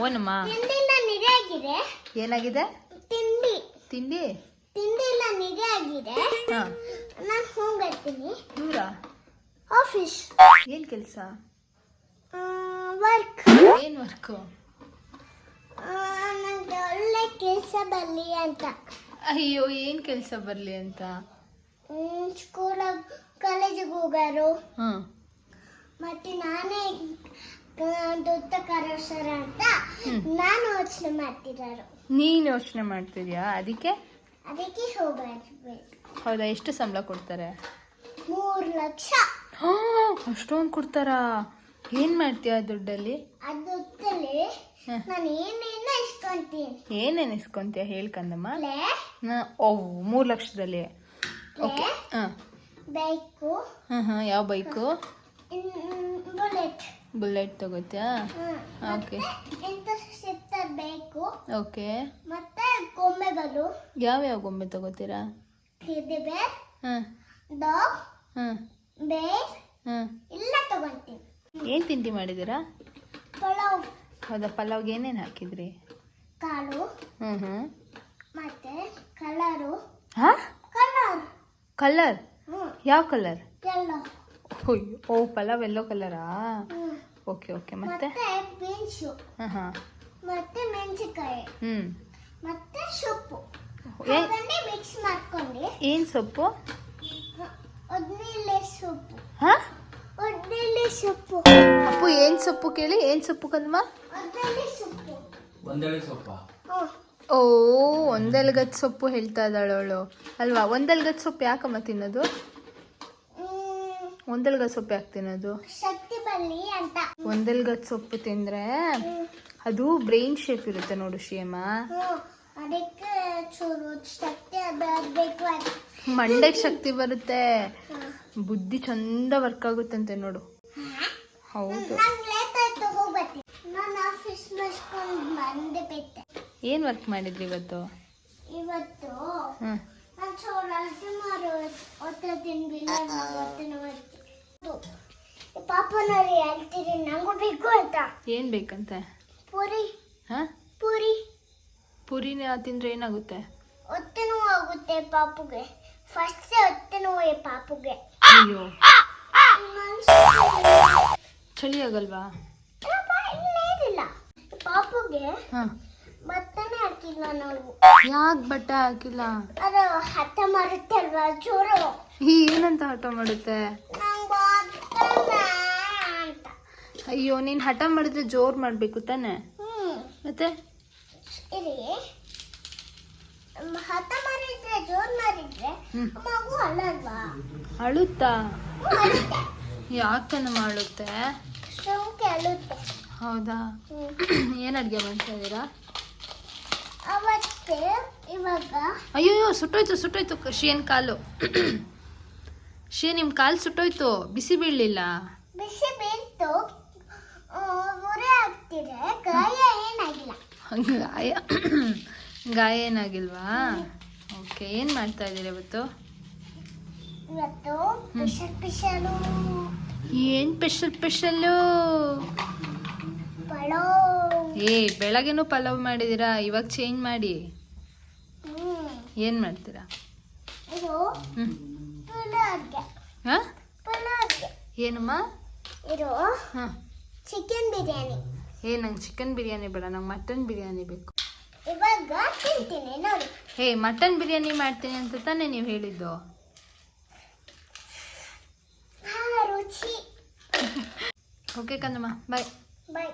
ಓನಮ್ಮ ತಿಂಡಿ ಇಲ್ಲ ನಿರೆ ಆಗಿದೆ ಏನಾಗಿದೆ? ತಿಂಡಿ. ತಿಂಡಿ? ತಿಂಡಿ ಇಲ್ಲ ನಿರೆ ಆಗಿದೆ ಹಾ ನಾನು ಹೋಗ್ಬರ್ತೀನಿ ದೂರ? ಆಫೀಸ್ ಏನ್ ಕೆಲಸ? ವರ್ಕ್ ಏನ್ ವರ್ಕು ನನಗೆ ಒಳ್ಳೆ ಕೆಲಸ ಬರಲಿ ಅಂತ. ಅಯ್ಯೋ ಏನ್ ಕೆಲಸ ಬರ್ಲಿ ಅಂತ? ಸ್ಕೂಲ್ ಕಾಲೇಜಿಗೆ ಹೋಗಾರು. ಹಾ. ಮತ್ತೆ ನಾನೇ ದೊಡ್ಡ ಕರೋಸರ ಅಂತ ನಾನು ಯೋಚನೆ ಮಾಡ್ತಿರೋರು. ನೀನ್ ಯೋಚನೆ ಮಾಡ್ತಿದ್ಯಾ? ಅದಕ್ಕೆ? ಅದಕ್ಕೆ ಹೋಗ್ಬರ್ಬೇಕು ಹೌದಾ? ಎಷ್ಟು ಸಂಬಳ ಕೊಡ್ತಾರೆ? ಮೂರು ಲಕ್ಷ. ಅಷ್ಟೊಂದು ಕೊಡ್ತಾರಾ? ಏನ್ ಮಾಡ್ತೀಯ ಆ ದುಡ್ಡಲ್ಲಿ ಅದೊತ್ತಲ್ಲಿ ಹ. ನಾನು ಏನೇನ ಇಸ್ಕೊಂತೀನಿ? ಏನೇನ್ ಇಸ್ಕೊಂತೀಯ ಹೇಳ್ಕಂದಮ್ಮ ಓ ಮೂರು ಲಕ್ಷದಲ್ಲಿ. ಓಕೆ ಹಾಂ. ಬೈಕು. ಹಾಂ ಹಾಂ ಯಾವ ಬೈಕು? ಬುಲೆಟ್. ಬುಲೆಟ್ ತಗೋತ್ಯಾ? ಓಕೆ ಎಂತ ಸಿಗ್ತದೆ ಬೇಕು? ಓಕೆ ಮತ್ತೆ ಗೊಂಬೆಗಳು. ಯಾವ ಗೊಂಬೆ ತಗೋತೀರಾ? ಬೇರ್ ಹಾಂ. ಡಾಗ್ ಹಾಂ. ಬೇರ್ ಹಾಂ. ಎಲ್ಲ ತಗೊಂತೀನಿ. ಏನು ತಿಂಡಿ ಮಾಡಿದ್ದೀರಾ? ಪಲಾವ್. ಹೌದಾ ಪಲಾವ್ಗೆ ಏನೇನು ಹಾಕಿದ್ರಿ? ಕಾಳು. ಹ್ಞೂ ಹ್ಞೂ ಮತ್ತೆ ಕಲರು. ಹಾಂ? ಕಲರ್. ಕಲರ್? ಯಾವ ಕಲರ್? ಎಲ್ಲ. ಓ ಪಲಾವ್ ಎಲ್ಲೋ ಕಲರಾ? ಓಕೆ ಓಕೆ ಮತ್ತೆ? ಮತ್ತೆ ಬೀನ್ಸು ಹಾಂ ಹಾಂ ಮತ್ತೆ ಮೆಣಸಿನಕಾಯಿ. ಹ್ಞೂ ಮತ್ತೆ ಸೊಪ್ಪು. ಮಿಕ್ಸ್ ಮಾಡ್ಕೊಂಡು ಏನು ಸೊಪ್ಪು? ಒದ್ನೆಲೆ ಸೊಪ್ಪು. ಹಾಂ? ಒದ್ನೆಲೆ ಸೊಪ್ಪು. ಅಪ್ಪು ಏನು ಸೊಪ್ಪು ಕೇಳಿ? ಏನು ಸೊಪ್ಪು ಕಲ್ಮ ಒದ್ನೆಲೆ ಸೊಪ್ಪು. ಒಂದೇಳೆ ಸೊಪ್ಪ? ಓ ಒಂದೆಲ್ಗದ್ ಸೊಪ್ಪು ಹೇಳ್ತಾ ಇದ್ದಾಳೆ ಅವಳು. ಅಲ್ವಾ? ಒಂದೆಲ್ಗದ್ ಸೊಪ್ಪು ಯಾಕಮ್ಮ ತಿನ್ನೋದು? ಒಂದೆಲ್ಗದ ಒಂದೆಲ್ಗದ್ ಸೊಪ್ಪು ಯಾಕೆ ತಿನ್ನೋದು? ಶಕ್ತಿ ಬರಲಿ ಅಂತ. ಒಂದೆಲ್ಗದ್ ಸೊಪ್ಪು ತಿಂದ್ರೆ ಅದು ಬ್ರೈನ್ ಶೇಪ್ ಇರುತ್ತೆ ನೋಡು ಶ್ರೀಯಮ್ಮ. ಅದಕ್ಕೆ ಚೂರು ಶಕ್ತಿ ಬರಬೇಕು ಅಂತ. ಶಕ್ತಿ ಬರುತ್ತೆ. ಬುದ್ಧಿ ಚಂದ ವರ್ಕ್ ಆಗುತ್ತಂತೆ ನೋಡು. ಹೌದು. ಏನ್ ವರ್ಕ್ ಮಾಡಿದ್ರಿ ಇವತ್ತು? ಇವತ್ತು ನಾನು ಚೋಳ ಸುಮಾರು ಪಾಪನವ್ರು ಹೇಳ್ತೀರಿ ನಂಗೂ ಬೇಕು ಅಂತ. ಏನು ಬೇಕಂತೆ? ಪೂರಿ. ಹಾಂ? ಪೂರಿ. ಪುರಿನ ತಿಂದ್ರೆ ಏನಾಗುತ್ತೆ? ಹೊಟ್ಟೆ ನೋವು ಆಗುತ್ತೆ ಪಾಪುಗೆ. ಫಸ್ಟ್ ಹೊಟ್ಟೆ ನೋವು ಪಾಪುಗೆ. ಅಯ್ಯೋ. ಚಳಿ ಆಗಲ್ವಾ? ಇನ್ನೇನಿಲ್ಲ ಪಾಪುಗೆ ಹಾಂ. ಹಾಕಿಲ್ಲ ನಾವು. ಯಾಕೆ ಬಟ್ಟೆ ಹಾಕಿಲ್ಲ? ಅದು ಹಠ ಮಾಡುತ್ತೆ ಅಲ್ವಾ ಚೂರು ಏನಂತ ಹಠ ಮಾಡುತ್ತೆ? ನಂಗೆ ಅಯ್ಯೋ ನೀನು ಹಠ ಮಾಡಿದ್ರೆ ಜೋರು ಮಾಡಬೇಕು ತಾನೆ? ಮತ್ತೆ? ಹಠ ಮಾಡಿದ್ರೆ ಜೋರ್ ಮಾಡಿದ್ರೆ ಹ್ಮ್. ಮಗು ಅಲ್ಲಲ್ವಾ ಅಳುತ್ತಾ? ಯಾಕನ. ಮಾಡುತ್ತೆ? ಸೋಂಕೆ ಅಳುತ್ತೆ. ಹೌದಾ? ಏನ್ ಅಡುಗೆ ಮಾಡ್ತಾ ಇದ್ದೀರಾ? ಅವತ್ತೆ ಇವಾಗ ಅಯ್ಯೋ ಸುಟ್ಟೋಯ್ತು ಸುಟ್ಟೋಯ್ತು. ಶೇನ್ ಕಾಲು. ಶೇನ್ ನಿಮ್ಮ ಕಾಲು ಸುಟ್ಟೋಯ್ತು. ಬಿಸಿ ಬೀಳಲಿಲ್ಲ. ಬಿಸಿ ಬೀಳ್ತು. ಗಾಯ ಗಾಯ. ಏನಾಗಿಲ್ವಾ? ಓಕೆ ಏನು ಮಾಡ್ತಾ ಇದ್ದೀರಾ ಇವತ್ತು? ಇವತ್ತು ಸ್ಪೆಷಲ್ ಸ್ಪೆಷಲು. ಏನು ಸ್ಪೆಷಲ್ ಸ್ಪೆಷಲ್ಲು ಏ ಬೆಳಗ್ಗೆನೂ ಪಲಾವ್ ಮಾಡಿದ್ದೀರಾ? ಇವಾಗ ಚೇಂಜ್ ಮಾಡಿ. ಏನು ಮಾಡ್ತೀರಾ? ಏನಮ್ಮ? ಹಾಂ. ಚಿಕನ್ ಬಿರಿಯಾನಿ ಹೇ ನಂಗೆ ಚಿಕನ್ ಬಿರಿಯಾನಿ ಬೇಡ ನಂಗೆ ಮಟನ್ ಬಿರಿಯಾನಿ ಬೇಕು. ಇವಾಗ ತಿಂತೀನಿ ನೋಡಿ. ಹೇ ಮಟನ್ ಬಿರಿಯಾನಿ ಮಾಡ್ತೀನಿ ಅಂತ ತಾನೇ ನೀವು ಹೇಳಿದ್ದು? ಹಾ ರುಚಿ. ಓಕೆ ಕಂದಮ್ಮ ಬಾಯ್ ಬಾಯ್